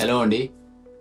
Hello అండి.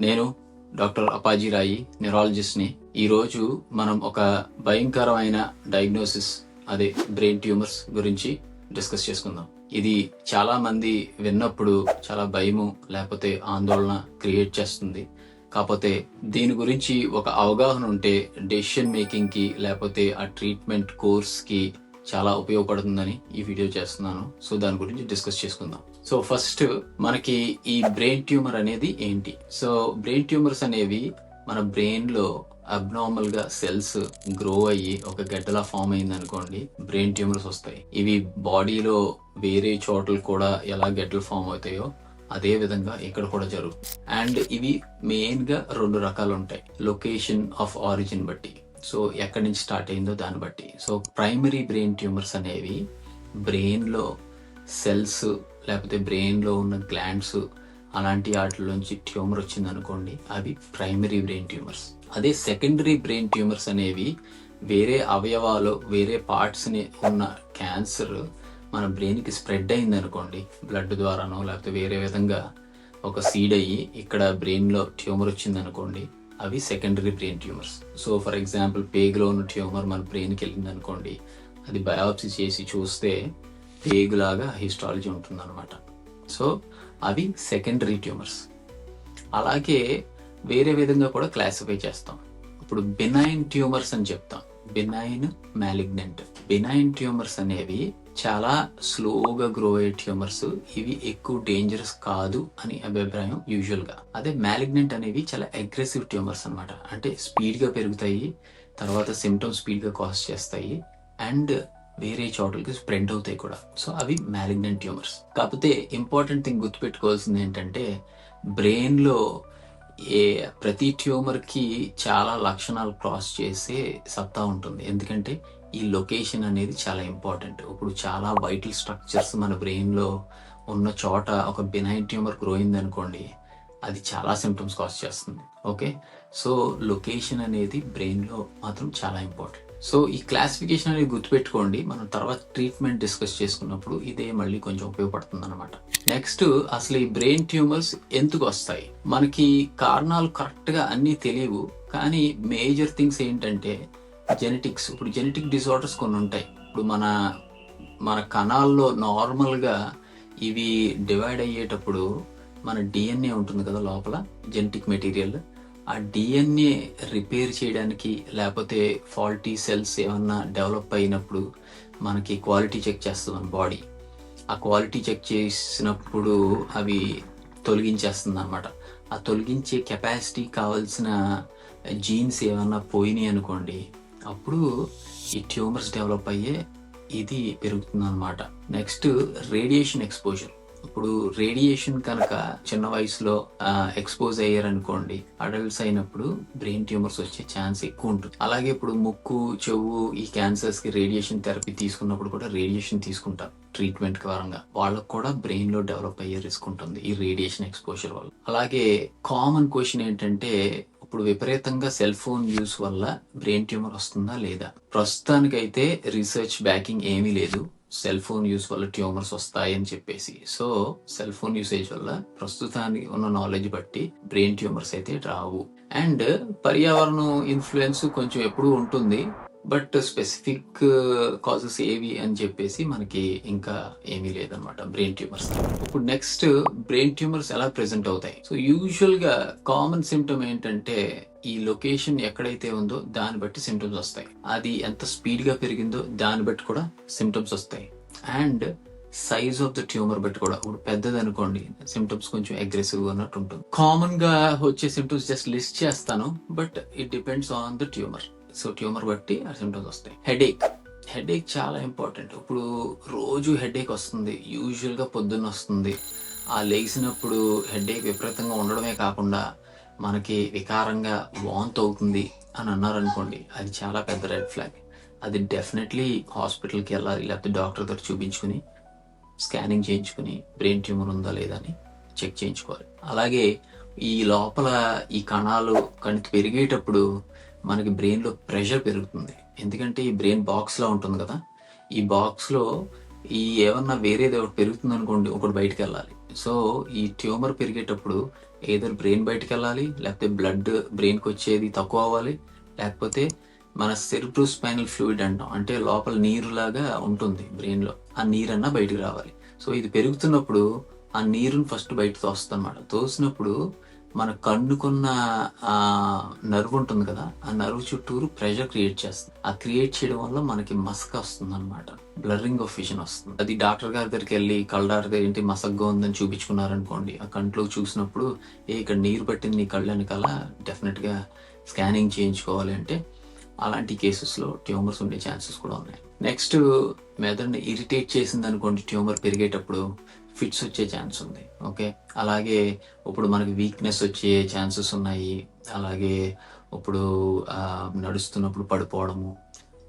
నేను doctor అపాజీ రాయి న్యూరాలజిస్ట్ని ఈరోజు మనం ఒక భయంకరమైన డయాగ్నోసిస్ అదే బ్రెయిన్ ట్యూమర్స్ గురించి డిస్కస్ చేసుకుందాం. ఇది చాలా మంది విన్నప్పుడు చాలా భయము లేకపోతే ఆందోళన క్రియేట్ చేస్తుంది. కాకపోతే దీని గురించి ఒక అవగాహన ఉంటే డెసిషన్ మేకింగ్కి లేకపోతే ఆ ట్రీట్మెంట్ కోర్స్కి చాలా ఉపయోగపడుతుందని ఈ వీడియో చేస్తున్నాను. సో దాని గురించి డిస్కస్ చేసుకుందాం. సో ఫస్ట్ మనకి ఈ బ్రెయిన్ ట్యూమర్ అనేది ఏంటి? సో బ్రెయిన్ ట్యూమర్స్ అనేవి మన బ్రెయిన్లో అబ్నార్మల్గా సెల్స్ గ్రో అయ్యి ఒక గడ్డలా ఫామ్ అయింది అనుకోండి బ్రెయిన్ ట్యూమర్స్ వస్తాయి. ఇవి బాడీలో వేరే చోట్ల కూడా ఎలా గడ్డలు ఫామ్ అవుతాయో అదే విధంగా ఇక్కడ కూడా జరుగుతుంది అండ్ ఇవి మెయిన్గా రెండు రకాలు ఉంటాయి లొకేషన్ ఆఫ్ ఆరిజిన్ బట్టి. సో ఎక్కడి నుంచి స్టార్ట్ అయిందో దాన్ని బట్టి. సో ప్రైమరీ బ్రెయిన్ ట్యూమర్స్ అనేవి బ్రెయిన్లో సెల్స్ లేకపోతే బ్రెయిన్లో ఉన్న గ్లాండ్స్ అలాంటి వాటిలోంచి ట్యూమర్ వచ్చింది అనుకోండి అవి ప్రైమరీ బ్రెయిన్ ట్యూమర్స్. అదే సెకండరీ బ్రెయిన్ ట్యూమర్స్ అనేవి వేరే అవయవాలు వేరే పార్ట్స్ని ఉన్న క్యాన్సర్ మన బ్రెయిన్కి స్ప్రెడ్ అయింది అనుకోండి బ్లడ్ ద్వారానో లేకపోతే వేరే విధంగా ఒక సీడ్ అయ్యి ఇక్కడ బ్రెయిన్లో ట్యూమర్ వచ్చింది అనుకోండి అవి secondary brain tumours. So for example పేగులో ఉన్న ట్యూమర్ మన బ్రెయిన్కి వెళ్ళింది అనుకోండి అది బయాప్సీ చేసి చూస్తే పేగులాగా హిస్టాలజీ ఉంటుంది అనమాట సో అవి సెకండరీ ట్యూమర్స్ అలాగే వేరే విధంగా కూడా క్లాసిఫై చేస్తాం. ఇప్పుడు బినైన్ ట్యూమర్స్ అని చెప్తాం. బినైన్ మ్యాలిగ్నెంట్ బినైన్ ట్యూమర్స్ అనేవి చాలా స్లోగా గ్రో అయ్యే ట్యూమర్స్ ఇవి ఎక్కువ డేంజరస్ కాదు అని అభిప్రాయం యూజువల్గా అదే మ్యాలిగ్నెంట్ అనేవి చాలా అగ్రెసివ్ ట్యూమర్స్ అనమాట అంటే స్పీడ్గా పెరుగుతాయి తర్వాత సిమ్టమ్స్ స్పీడ్గా కాజ్ చేస్తాయి. అండ్ వేరే చోటులకి స్ప్రెడ్ అవుతాయి కూడా. సో అవి మ్యాలిగ్నెంట్ ట్యూమర్స్ కాకపోతే ఇంపార్టెంట్ థింగ్ గుర్తుపెట్టుకోవాల్సింది ఏంటంటే బ్రెయిన్లో ఏ ప్రతి ట్యూమర్కి చాలా లక్షణాలు క్రాస్ చేసే సత్తా ఉంటుంది. ఎందుకంటే ఈ లొకేషన్ అనేది చాలా ఇంపార్టెంట్ ఇప్పుడు చాలా వైటల్ స్ట్రక్చర్స్ మన బ్రెయిన్లో ఉన్న చోట ఒక బినైన్ ట్యూమర్ గ్రో అయింది అనుకోండి అది చాలా సిమ్టమ్స్ కాస్ చేస్తుంది. ఓకే సో లొకేషన్ అనేది బ్రెయిన్లో మాత్రం చాలా ఇంపార్టెంట్ సో ఈ క్లాసిఫికేషన్ అనేది గుర్తుపెట్టుకోండి. మనం తర్వాత ట్రీట్మెంట్ డిస్కస్ చేసుకున్నప్పుడు ఇదే మళ్ళీ కొంచెం ఉపయోగపడుతుంది అనమాట నెక్స్ట్ అసలు ఈ బ్రెయిన్ ట్యూమర్స్ ఎందుకు వస్తాయి? మనకి కారణాలు కరెక్ట్గా అన్ని తెలియవు. కానీ మేజర్ థింగ్స్ ఏంటంటే జెనెటిక్స్. ఇప్పుడు జెనెటిక్ డిసార్డర్స్ కొన్ని ఉంటాయి. ఇప్పుడు మన మన కణాల్లో నార్మల్గా ఇవి డివైడ్ అయ్యేటప్పుడు మన డిఎన్ఏ ఉంటుంది కదా లోపల జెనెటిక్ మెటీరియల్. ఆ డిఎన్ఏ రిపేర్ చేయడానికి లేకపోతే ఫాల్టీ సెల్స్ ఏమన్నా డెవలప్ అయినప్పుడు మనకి క్వాలిటీ చెక్ చేస్తుంది మన బాడీ ఆ క్వాలిటీ చెక్ చేసినప్పుడు అవి తొలగించేస్తుంది అనమాట ఆ తొలగించే కెపాసిటీ కావాల్సిన జీన్స్ ఏమన్నా పోయినాయి అనుకోండి అప్పుడు ఈ ట్యూమర్స్ డెవలప్ అయ్యే ఇది పెరుగుతుంది అనమాట నెక్స్ట్ రేడియేషన్ ఎక్స్పోజర్ ఇప్పుడు రేడియేషన్ కనుక చిన్న వయసులో ఎక్స్పోజ్ అయ్యారనుకోండి అడల్ట్స్ అయినప్పుడు బ్రెయిన్ ట్యూమర్స్ వచ్చే ఛాన్స్ ఎక్కువ ఉంటుంది. అలాగే ఇప్పుడు ముక్కు చెవు ఈ క్యాన్సర్స్కి రేడియేషన్ థెరపీ తీసుకున్నప్పుడు కూడా రేడియేషన్ తీసుకుంటారు ట్రీట్మెంట్ పరంగా వాళ్ళకు కూడా బ్రెయిన్లో డెవలప్ అయ్యే రిస్క్ ఉంటుంది ఈ రేడియేషన్ ఎక్స్పోజర్ వల్ల. అలాగే కామన్ క్వశ్చన్ ఏంటంటే ఇప్పుడు విపరీతంగా సెల్ ఫోన్ యూస్ వల్ల బ్రెయిన్ ట్యూమర్ వస్తుందా లేదా? ప్రస్తుతానికైతే రీసెర్చ్ బ్యాకింగ్ ఏమీ లేదు. సెల్ ఫోన్ యూస్ వల్ల ట్యూమర్స్ వస్తాయని చెప్పేసి. సో సెల్ ఫోన్ యూసేజ్ వల్ల ప్రస్తుతానికి ఉన్న నాలెడ్జ్ బట్టి బ్రెయిన్ ట్యూమర్స్ అయితే రావు. అండ్ పర్యావరణం ఇన్ఫ్లుయెన్స్ కొంచెం ఎప్పుడు ఉంటుంది. బట్ స్పెసిఫిక్ కాజెస్ ఏవి అని చెప్పేసి మనకి ఇంకా ఏమీ లేదనమాట బ్రెయిన్ ట్యూమర్స్ ఇప్పుడు నెక్స్ట్ బ్రెయిన్ ట్యూమర్స్ ఎలా ప్రెసెంట్ అవుతాయి? సో యూజువల్గా కామన్ సిమ్టమ్ ఏంటంటే ఈ లొకేషన్ ఎక్కడైతే ఉందో దాన్ని బట్టి సిమ్టమ్స్ వస్తాయి. అది ఎంత స్పీడ్గా పెరిగిందో దాన్ని బట్టి కూడా సిమ్టమ్స్ వస్తాయి. And size of the tumour బట్టి కూడా ఇప్పుడు పెద్దది అనుకోండి సిమ్టమ్స్ కొంచెం అగ్రెసివ్గా ఉన్నట్టు ఉంటుంది. కామన్గా వచ్చే సిమ్టమ్స్ జస్ట్ లిస్ట్ చేస్తాను but it depends on the tumour so tumour బట్టి ఆ సిమ్టమ్స్ వస్తాయి. హెడేక్ హెడేక్ చాలా ఇంపార్టెంట్ ఇప్పుడు రోజు హెడేక్ వస్తుంది యూజువల్గా పొద్దున్న వస్తుంది. ఆ లేచినప్పుడు హెడేక్ విపరీతంగా ఉండడమే కాకుండా మనకి వికారంగా వాంత్ అవుతుంది అని అన్నారనుకోండి అది చాలా పెద్ద రెడ్ ఫ్లాగ్ అది డెఫినెట్లీ హాస్పిటల్కి వెళ్ళాలి లేకపోతే డాక్టర్ దగ్గర చూపించుకుని స్కానింగ్ చేయించుకుని బ్రెయిన్ ట్యూమర్ ఉందా లేదా అని చెక్ చేయించుకోవాలి. అలాగే ఈ లోపల ఈ కణాలు కణితి పెరిగేటప్పుడు మనకి బ్రెయిన్లో ప్రెషర్ పెరుగుతుంది. ఎందుకంటే ఈ బ్రెయిన్ బాక్స్లో ఉంటుంది కదా. ఈ బాక్స్లో ఈ ఏమన్నా వేరేది ఒకటి పెరుగుతుంది అనుకోండి ఒకటి బయటకు వెళ్ళాలి. సో ఈ ట్యూమర్ పెరిగేటప్పుడు ఏదర్ బ్రెయిన్ బయటకు వెళ్ళాలి లేకపోతే బ్లడ్ బ్రెయిన్కి వచ్చేది తక్కువ అవ్వాలి లేకపోతే మన సెరిబ్రో స్పైనల్ ఫ్లూయిడ్ అంటాం అంటే లోపల నీరులాగా ఉంటుంది బ్రెయిన్లో ఆ నీరన్నా బయటకు రావాలి. సో ఇది పెరుగుతున్నప్పుడు ఆ నీరుని ఫస్ట్ బయట తోస్తుంది అనమాట తోసినప్పుడు మన కన్నుకున్న ఆ నరువు ఉంటుంది కదా ఆ నరువు చుట్టూరు ప్రెషర్ క్రియేట్ చేస్తుంది. ఆ క్రియేట్ చేయడం వల్ల మనకి మసక వస్తుంది అనమాట బ్లరింగ్ ఆఫ్ విజన్ వస్తుంది. అది డాక్టర్ గారి దగ్గరికి వెళ్ళి కళ్ళ దగ్గర ఏంటి మసగ్గా ఉందని చూపించుకున్నారనుకోండి ఆ కంట్లో చూసినప్పుడు ఏ ఇక్కడ నీరు పట్టింది నీ కళ్ళు వెనకాల డెఫినెట్గా స్కానింగ్ చేయించుకోవాలి అంటే అలాంటి కేసెస్లో ట్యూమర్స్ ఉండే ఛాన్సెస్ కూడా ఉన్నాయి. నెక్స్ట్ మెదడుని ఇరిటేట్ చేసింది అనుకోండి ట్యూమర్ పెరిగేటప్పుడు ఫిట్స్ వచ్చే ఛాన్స్ ఉంది. ఓకే? అలాగే ఇప్పుడు మనకి వీక్నెస్ వచ్చే ఛాన్సెస్ ఉన్నాయి. అలాగే ఇప్పుడు నడుస్తున్నప్పుడు పడిపోవడము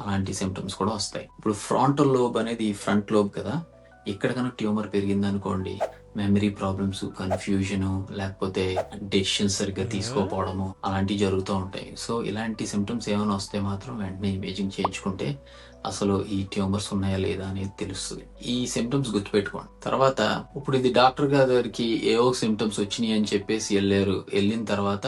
అలాంటి సిమ్టమ్స్ కూడా వస్తాయి. ఇప్పుడు ఫ్రాంటల్ లోబ్ అనేది ఫ్రంట్ లోబ్ కదా? ఇక్కడ కనుక ట్యూమర్ పెరిగింది అనుకోండి మెమరీ ప్రాబ్లమ్స్ కన్ఫ్యూజన్ లేకపోతే డెసిషన్ సరిగ్గా తీసుకోకపోవడము అలాంటివి జరుగుతూ ఉంటాయి. సో ఇలాంటి సిమ్టమ్స్ ఏమైనా వస్తే మాత్రం వెంటనే ఇమేజింగ్ చేయించుకుంటే అసలు ఈ ట్యూమర్స్ ఉన్నాయా లేదా అనేది తెలుస్తుంది. ఈ సిమ్టమ్స్ గుర్తుపెట్టుకోండి. తర్వాత ఇప్పుడు ఇది డాక్టర్ గారి దగ్గరికి ఏవో సిమ్టమ్స్ వచ్చినాయి అని చెప్పేసి వెళ్ళారు. వెళ్ళిన తర్వాత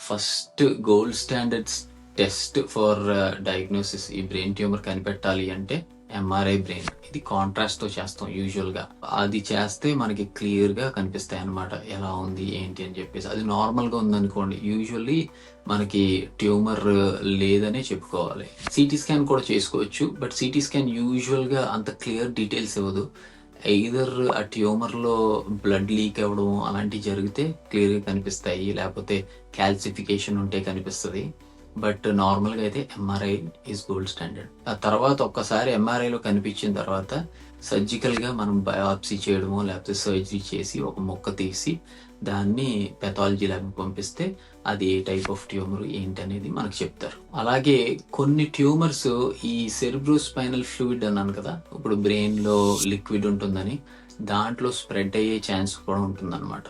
first gold standards test for diagnosis ఈ బ్రెయిన్ ట్యూమర్ కనిపెట్టాలి అంటే ఎంఆర్ఐ బ్రెయిన్ ఇది కాంట్రాస్ట్తో చేస్తాం యూజువల్గా. అది చేస్తే మనకి క్లియర్గా కనిపిస్తాయి అన్నమాట. ఎలా ఉంది ఏంటి అని చెప్పేసి. అది నార్మల్గా ఉందనుకోండి యూజువల్లీ మనకి ట్యూమర్ లేదనే చెప్పుకోవాలి. సిటీ స్కాన్ కూడా చేసుకోవచ్చు బట్ సిటీ స్కాన్ యూజువల్గా అంత క్లియర్ డీటెయిల్స్ ఇవ్వదు. ఎయిదర్ ఆ ట్యూమర్లో బ్లడ్ లీక్ అవ్వడం అలాంటివి జరిగితే క్లియర్గా కనిపిస్తాయి లేకపోతే క్యాల్సిఫికేషన్ ఉంటే కనిపిస్తుంది. బట్ నార్మల్గా అయితే ఎంఆర్ఐ ఈజ్ గోల్డ్ స్టాండర్డ్ ఆ తర్వాత ఒక్కసారి ఎంఆర్ఐలో కనిపించిన తర్వాత సర్జికల్గా మనం బయాప్సీ చేయడము లేకపోతే సర్జరీ చేసి ఒక మొక్క తీసి దాన్ని పెథాలజీ ల్యాబ్ పంపిస్తే అది ఏ టైప్ ఆఫ్ ట్యూమర్ ఏంటి అనేది మనకు చెప్తారు. అలాగే కొన్ని ట్యూమర్స్ ఈ సెరిబ్రో స్పైనల్ ఫ్లూయిడ్ అన్నాను కదా ఇప్పుడు బ్రెయిన్లో లిక్విడ్ ఉంటుందని దాంట్లో స్ప్రెడ్ అయ్యే ఛాన్స్ కూడా ఉంటుందన్నమాట.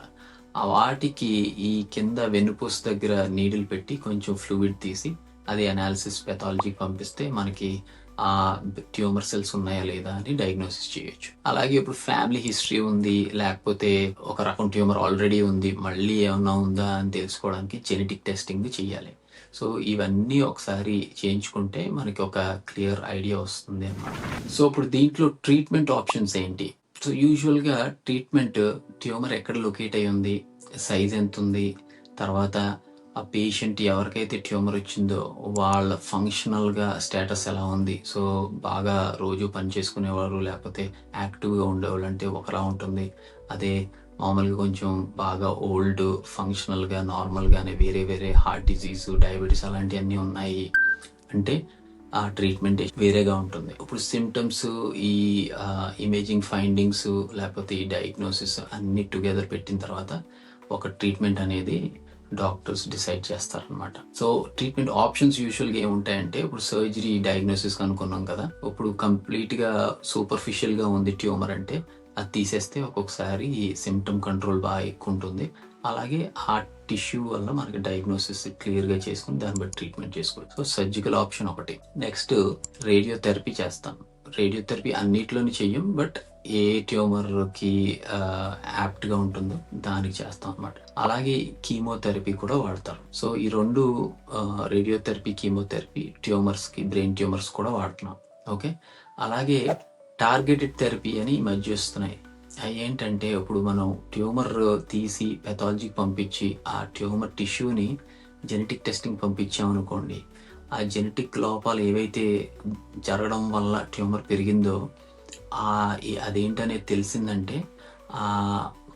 ఆ వాటికి ఈ కింద వెన్నుపూస దగ్గర నీడిల్ పెట్టి కొంచెం ఫ్లూయిడ్ తీసి అది అనాలిసిస్ పెథాలజీ పంపిస్తే మనకి ఆ ట్యూమర్ సెల్స్ ఉన్నాయా లేదా అని డయాగ్నోసిస్ చేయొచ్చు. అలాగే ఇప్పుడు ఫ్యామిలీ హిస్టరీ ఉంది లేకపోతే ఒక రకం ట్యూమర్ ఆల్రెడీ ఉంది మళ్ళీ ఏమన్నా ఉందా అని తెలుసుకోవడానికి జెనెటిక్ టెస్టింగ్ చేయాలి సో ఇవన్నీ ఒకసారి చేయించుకుంటే మనకి ఒక క్లియర్ ఐడియా వస్తుంది అన్నమాట సో ఇప్పుడు దీంట్లో ట్రీట్మెంట్ ఆప్షన్స్ ఏంటి? సో యూజువల్గా ట్రీట్మెంట్ ట్యూమర్ ఎక్కడ లొకేట్ అయి ఉంది సైజ్ ఎంత ఉంది తర్వాత ఆ పేషెంట్ ఎవరికైతే ట్యూమర్ వచ్చిందో వాళ్ళ ఫంక్షనల్గా స్టేటస్ ఎలా ఉంది. సో బాగా రోజు పని చేసుకునేవారు లేకపోతే యాక్టివ్గా ఉండేవాళ్ళు అంటే ఒకలా ఉంటుంది. అదే మామూలుగా కొంచెం బాగా ఓల్డ్ ఫంక్షనల్గా నార్మల్గానే వేరే వేరే హార్ట్ డిజీస్ డయాబెటీస్ అలాంటివన్నీ ఉన్నాయి. అంటే ఆ ట్రీట్మెంట్ వేరేగా ఉంటుంది. ఇప్పుడు సిమ్టమ్స్ ఈ ఇమేజింగ్ ఫైండింగ్స్ లేకపోతే ఈ డయాగ్నోసిస్ అన్ని టుగెదర్ పెట్టిన తర్వాత ఒక ట్రీట్మెంట్ అనేది డాక్టర్స్ డిసైడ్ చేస్తారనమాట సో ట్రీట్మెంట్ ఆప్షన్స్ యూజువల్గా ఏముంటాయంటే ఇప్పుడు సర్జరీ డయాగ్నోసిస్ అనుకున్నాం కదా ఇప్పుడు కంప్లీట్గా సూపర్ఫిషియల్గా ఉంది ట్యూమర్ అంటే అది తీసేస్తే ఒక్కొక్కసారి సిమ్టమ్ కంట్రోల్ బాగా ఎక్కువ ఉంటుంది. అలాగే ఆ టిష్యూ వల్ల మనకి డయాగ్నోసిస్ క్లియర్గా చేసుకుని దాన్ని బట్టి ట్రీట్మెంట్ చేసుకోవచ్చు. సో సర్జికల్ ఆప్షన్ ఒకటి. నెక్స్ట్ రేడియోథెరపీ చేస్తాం. రేడియోథెరపీ అన్నిట్లోని చెయ్యం బట్ ఏ ట్యూమర్కి యాప్ట్గా ఉంటుందో దానికి చేస్తాం అన్నమాట. అలాగే కీమోథెరపీ కూడా వాడతారు సో ఈ రెండు రేడియోథెరపీ కీమోథెరపీ ట్యూమర్స్కి బ్రెయిన్ ట్యూమర్స్ కూడా వాడుతున్నాం. ఓకే అలాగే టార్గెటెడ్ థెరపీ అని ఈ మధ్య వస్తున్నాయి. ఏంటంటే ఇప్పుడు మనం ట్యూమర్ తీసి పెథాలజీకి పంపించి ఆ ట్యూమర్ టిష్యూని జెనెటిక్ టెస్టింగ్ పంపించామనుకోండి ఆ జెనెటిక్ లోపాలు ఏవైతే జరగడం వల్ల ట్యూమర్ పెరిగిందో ఆ అదేంటనేది తెలిసిందంటే ఆ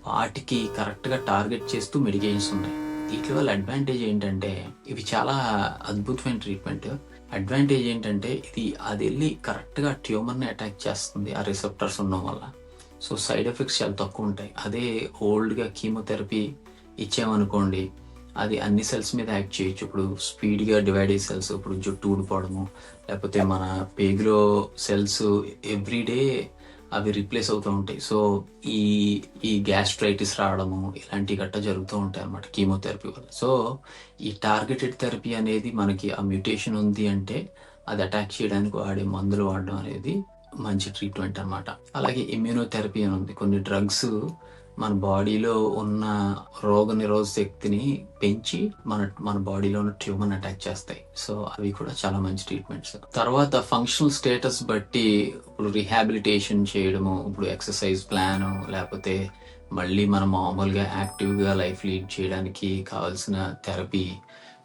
వాటికి కరెక్ట్గా టార్గెట్ చేస్తూ మెడికేషన్స్ ఉన్నాయి. వీటి వల్ల అడ్వాంటేజ్ ఏంటంటే ఇవి చాలా అద్భుతమైన ట్రీట్మెంట్. అడ్వాంటేజ్ ఏంటంటే ఇది అది వెళ్ళి కరెక్ట్గా ట్యూమర్ని అటాక్ చేస్తుంది ఆ రిసెప్టర్స్ ఉండడం వల్ల. సో సైడ్ ఎఫెక్ట్స్ చాలా తక్కువ ఉంటాయి. అదే ఓల్డ్గా కీమోథెరపీ ఇచ్చామనుకోండి అది అన్ని సెల్స్ మీద యాక్ట్ చేయొచ్చు. ఇప్పుడు స్పీడ్గా డివైడ్ అయ్యే సెల్స్ ఇప్పుడు జుట్టు ఊడిపోవడము లేకపోతే మన పేగులో సెల్స్ ఎవ్రీడే అవి రీప్లేస్ అవుతూ ఉంటాయి. సో ఈ ఈ గ్యాస్ట్రైటిస్ రావడము ఇలాంటి గట్ట జరుగుతూ ఉంటాయి అన్నమాట కీమోథెరపీ వల్ల. సో ఈ టార్గెటెడ్ థెరపీ అనేది మనకి ఆ మ్యూటేషన్ ఉంది అంటే అది అటాక్ చేయడానికి వాడే మందులు వాడడం అనేది మంచి ట్రీట్మెంట్ అనమాట అలాగే ఇమ్యూనోథెరపీ అని ఉంది. కొన్ని డ్రగ్స్ మన బాడీలో ఉన్న రోగ నిరోధ శక్తిని పెంచి మన మన బాడీలో ఉన్న ట్యూమర్ అటాక్ చేస్తాయి. సో అవి కూడా చాలా మంచి ట్రీట్మెంట్స్ తర్వాత ఫంక్షనల్ స్టేటస్ బట్టి ఇప్పుడు రిహాబిలిటేషన్ చేయడము ఇప్పుడు ఎక్సర్సైజ్ ప్లాన్ లేకపోతే మళ్ళీ మనం మామూలుగా యాక్టివ్గా లైఫ్ లీడ్ చేయడానికి కావాల్సిన థెరపీ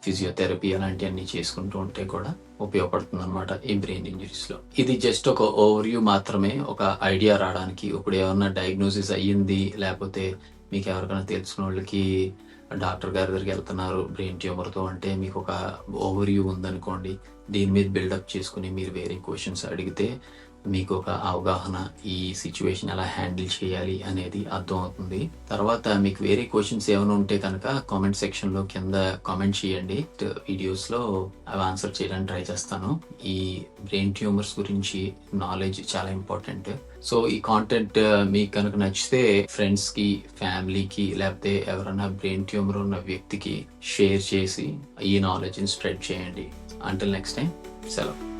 ఫిజియోథెరపీ అలాంటివన్నీ చేసుకుంటూ ఉంటే కూడా ఉపయోగపడుతుంది అనమాట ఈ బ్రెయిన్ ఇంజరీస్లో ఇది జస్ట్ ఒక ఓవర్వ్యూ మాత్రమే ఒక ఐడియా రావడానికి. ఇప్పుడు ఏమన్నా డయాగ్నోసిస్ అయ్యింది లేకపోతే మీకు ఎవరికైనా తెలిసిన వాళ్ళకి డాక్టర్ గారి దగ్గరికి వెళ్తున్నారు బ్రెయిన్ ట్యూమర్తో అంటే మీకు ఒక ఓవర్వ్యూ ఉందనుకోండి దీని మీద బిల్డప్ చేసుకుని మీరు వేరే క్వశ్చన్స్ అడిగితే మీకు ఒక అవగాహన ఈ సిచ్యువేషన్ ఎలా హ్యాండిల్ చేయాలి అనేది అర్థం అవుతుంది తర్వాత మీకు వేరే క్వశ్చన్స్ ఏమైనా ఉంటే కనుక కామెంట్ సెక్షన్లో కింద కామెంట్ చేయండి. వీడియోస్లో అవి ఆన్సర్ చేయడానికి ట్రై చేస్తాను. ఈ బ్రెయిన్ ట్యూమర్స్ గురించి నాలెడ్జ్ చాలా ఇంపార్టెంట్ సో ఈ కాంటెంట్ uh, మీకు కనుక నచ్చితే ఫ్రెండ్స్కి ఫ్యామిలీకి లేకపోతే ఎవరైనా బ్రెయిన్ ట్యూమర్ ఉన్న వ్యక్తికి షేర్ చేసి ఈ నాలెడ్జ్ని స్ప్రెడ్ చేయండి. అంటిల్ నెక్స్ట్ టైం సెలవు.